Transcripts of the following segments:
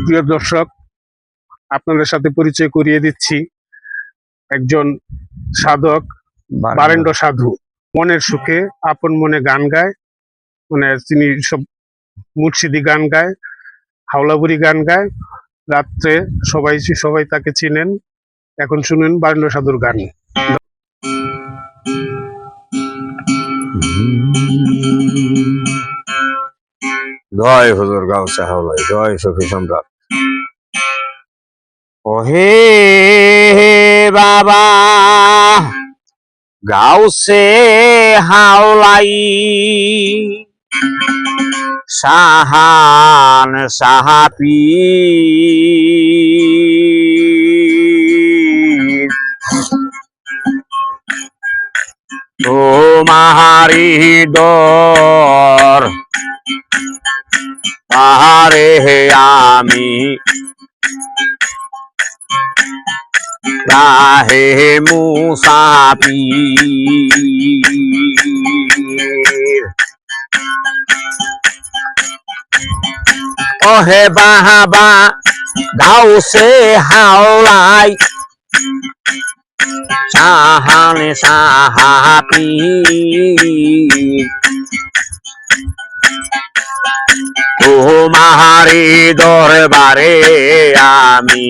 প্রিয় দর্শক আপনাদের সাথে পরিচয় করিয়ে দিচ্ছি একজন সাধক বারেন্দ্র। সাধু। মনের সুখে আপন মনে গান গায়। মানে তিনি সব মুর্শিদি গান গায় হাওলাবুরি গান গায়। রাত্রে সবাই সবাই তাকে চিনেন। এখন শুনেন বারেন্দ্র সাধুর গান। জয় হুজুর গাউসে হাওলাই জয় সখী সম্রাট। ওহে বাবা গাউসে হাওলাই সাহান সাহাপি। তোমারি দর পাহাড়ে হে আমি। রাহে মুসাফি ওহে বাহাবা গাউসে হাওলাই। সাহানে সাহাপি তোমারি দরবারে আমি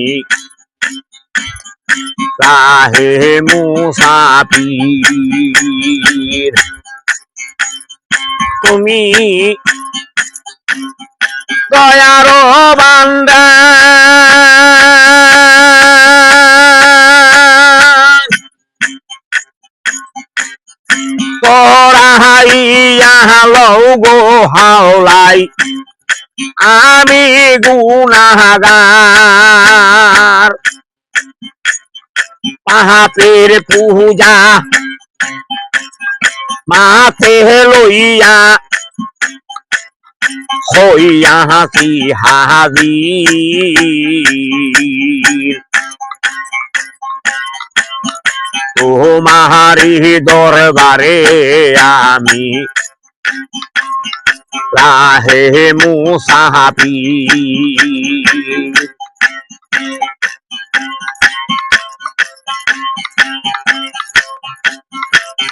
রাহে মুসাফির তুমি দয়ার বান্দা পড়াইয়া লও গো হাওলাই আমি গুনাগার পাহাপের পূজা মাথে লইয়া হইয়া হাসি হাজি তোমারি দরবারে আমি। রাহে মুসাহাবি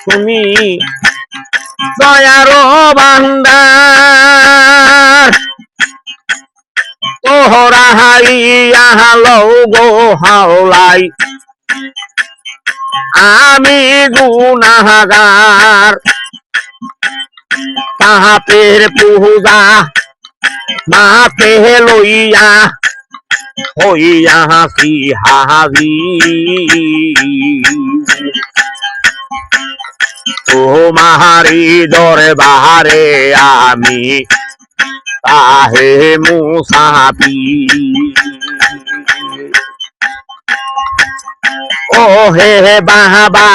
তুমি দয়ার বান্দার। তোহরা হাইয়া লও গো হাওলাই। আমি গুনাগার পাহাপের পূজা মাথে লইয়া হইয়া হাসি হাজি। তোমারি দরবারে আমি তাহে মুসাফি হে বাবা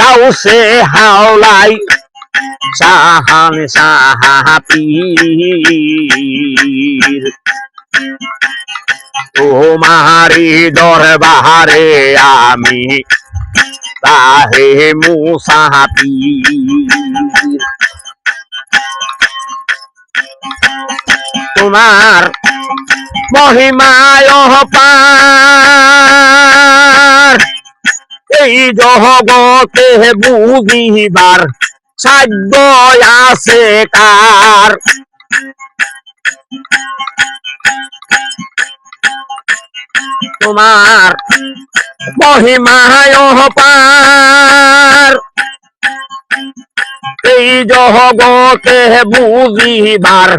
গাউসে হাওলাই। সাহান সাহাপীর তোমারি দরবারে আমি তাহে মুসাফির তোমার মহিমায় পার এই জগতে বুঝিবার সাধ্য আছে কার তোমার মহিমায় পার এই জগতে বুঝিবার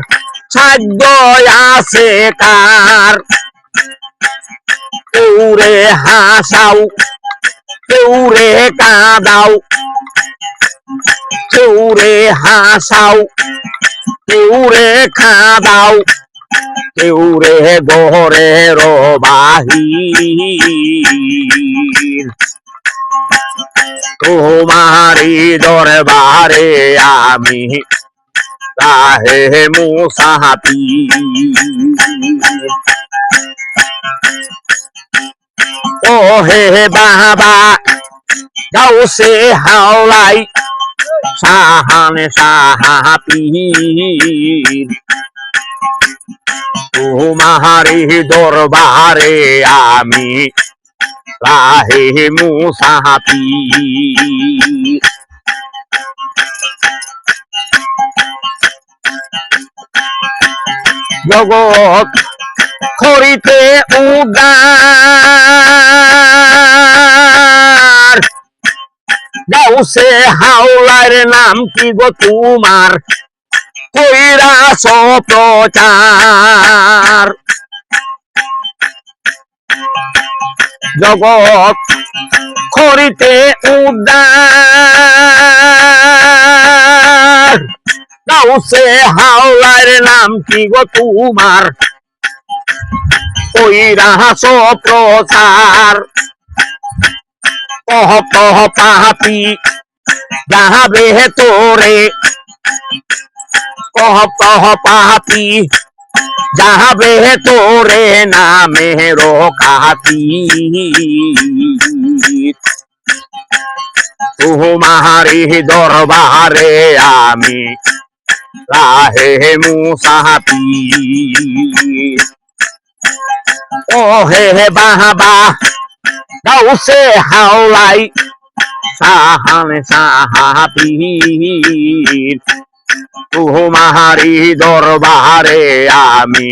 সাধ্য আছে কার কেউরে হাসাও কেউরে কাঁদাও কেউরে হাসাও কেউরে খাদাও কেউরে গহরে বাহির। তোমারি দরবারে আমি রাহে মুসাহাপি হে বাবা গাউসে হাওলাই সাহানে সাহাপীর তোমারি দরবারে আমি রাহে মুসাহাপি জগৎ করিতে উদার। গাউসে হাওলার নাম কি গো তোমার? কইরাস প্রচার জগৎ করিতে উদার। হাওলার নাম কি গো তোমার? কইরাস প্রচার কহ কহ পাহাপি যাহাবে তোরে কহ কহ পাহাপি যাহাবে তোরে নামে রোকাতি তোমারি দরবারে আমি রাহে মুসাহাপি ও হে হে বাহাবা গাউসে হাওলাই সাহানে সাহাবীর তোমারি দরবারে আমি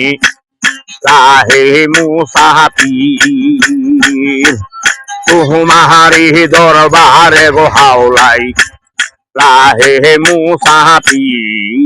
রাহে মুসাফির তোমারি দরবারে গো হাওলাই রাহে মুসাফির